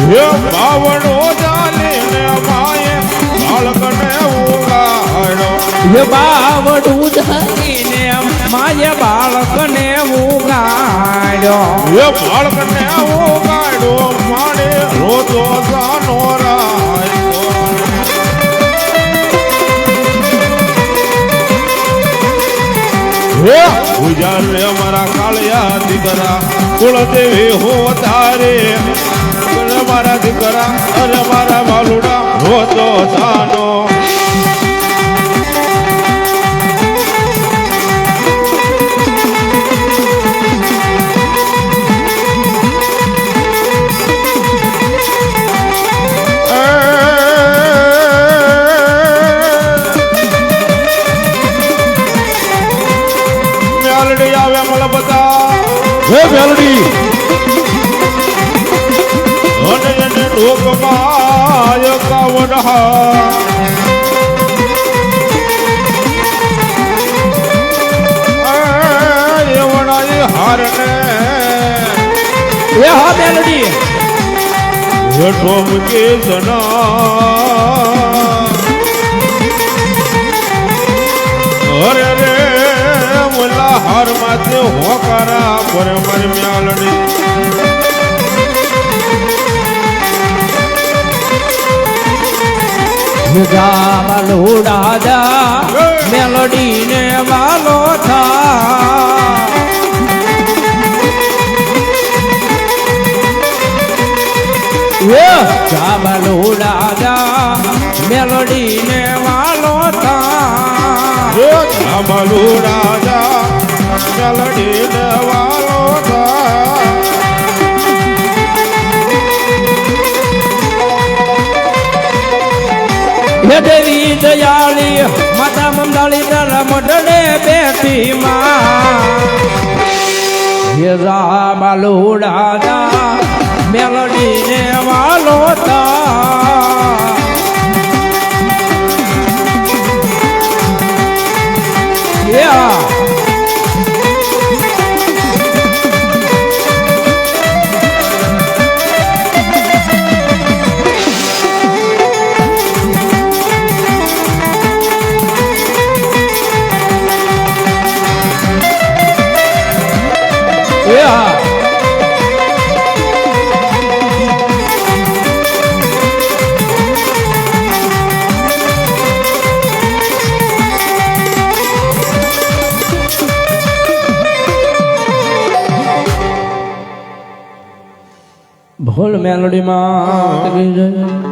બાવડો ચાલીને માએ બાળકને ઉગાડ્યો એ બાવડું ધરીને માય બાળકને ઉગાડ્યો એ બાળકને ઉગાડ્યો મારે રોજો સાનો રાખ્યો હે ઉજાર રે મારા કાળિયા દીકરા કુળદેવી હો તારે અરે મારા દીકરા અરે મારા વાલુડા રોજો સાનો આવે હારને. એ હા મેલડી. હેઠો મૂકી જના. અરે રે મુલા હાર માથે હોકારા પર મર મ્યાલડી વાલો દાદા મેલડી ને વાલો થા. ચાબલો દાદા મેલડી ને વાલો થા. અમલુ રાજા મેલડી ને વાલો હે દેવી દયાળી, માતા મંદાળી તારા મઢડે બેઠી માં હે રામાલો દાદા મેલડી ને વાલો તા. Yeah. ભોલ મેલોડીમાં